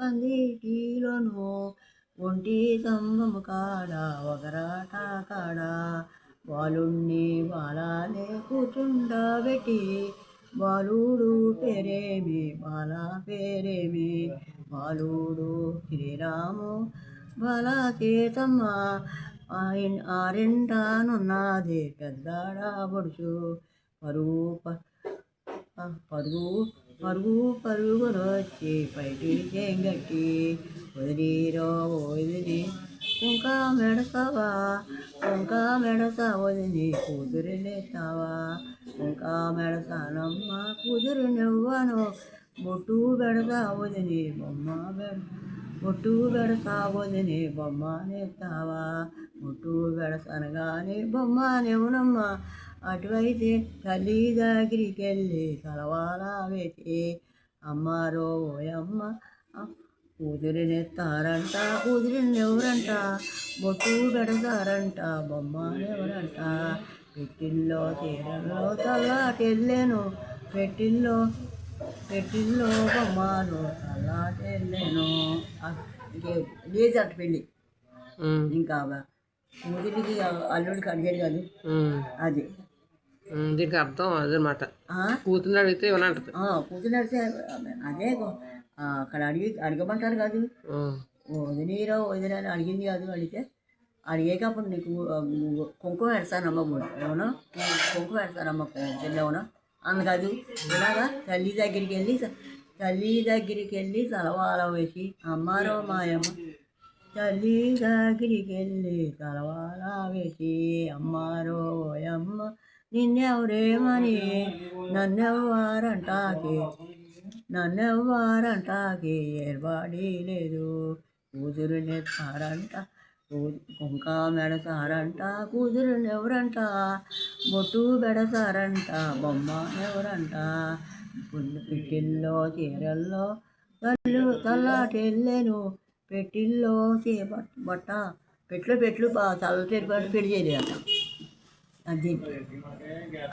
పందిటిలోను ఒంటి స్తంభము కాడ ఒకరాట కాడ. బాలుణ్ణి బాలానే కూర్చుండబెట్టి బాలుడు పేరేమి బాల పేరేమి? బాలుడు శ్రీరాము బాల సీతమ్మ. ఆయన ఆరింటానున్నది పెద్దాడా పడుచు పరుగు ప- పరుగు పరుగు పరుగును వచ్చి చెంగట్టి వదిలిరో వదిలి కుంక మెడతావా కుంక మెడతా వదిలి కూతురు లేతావా కుంక మెడతానమ్మా కూతురు నువ్వను బొట్టు పెడతా వదిలి బొమ్మ పెడ బొట్టు పెడతా వదిలి బొమ్మ నేతావా బొట్టు పెడతాను కానీ బొమ్మ నివ్వనమ్మా అటువైతే తల్లి దగ్గరికి వెళ్ళి తలవాల వేసి అమ్మారో ఓయమ్మ కూతురినెత్తారంట కూతురిని ఎవరంట బొట్టు పెడతారంట బొమ్మనెవరంట పెట్టిల్లో తీరల్లో తల్లాటెళ్ళాను పెట్టిల్లో పెట్టిల్లో బొమ్మను తల్లాటెళ్ళాను. లేదంట పెళ్ళి. ఇంకా కూతురికి అల్లుడికి అడిగాడు కాదు. అది. దీనికి అర్థం అదనమాట. ఆ? కూతురు అడిగితే ఇవ్వనంటది ఆ, కూతురు అదే గో- ఆ, అక్కడ అడిగి అడగమంటారు కాదు. వదినీరో వదిన అని అడిగింది కాదు అడిగితే అడిగేకప్పుడు నీకు కుంకుమ పెడతానమ్మ అవును కుంకుమ పెడతానమ్మ అవును అందుకదు ఇలాగా తల్లి దగ్గరికి వెళ్ళి తల్లి దగ్గరికి వెళ్ళి తలవాల వేసి అమ్మారో మాయమ్మ తల్లి దగ్గరికి వెళ్ళి తలవాల వేసి అమ్మారో ఓయమ్మ నిన్నెవరేమని నన్నెవ్వారంటాకి నన్నెవ్వారంటాకి ఏర్పాడి లేదు. కూతురునెత్తారంట కుంక మెడతారంట కూతురునెవరంట బొట్టు పెడతారంట బొమ్మ ఎవరంట పెట్టిల్లో చీరల్లో తల్లు తల్లాటెళ్ళాను పెట్టిల్లో చీ బట్ట పెట్లు పెట్లు బా తల పెట్టి పెళ్ళి ਹਾਂਜੀ।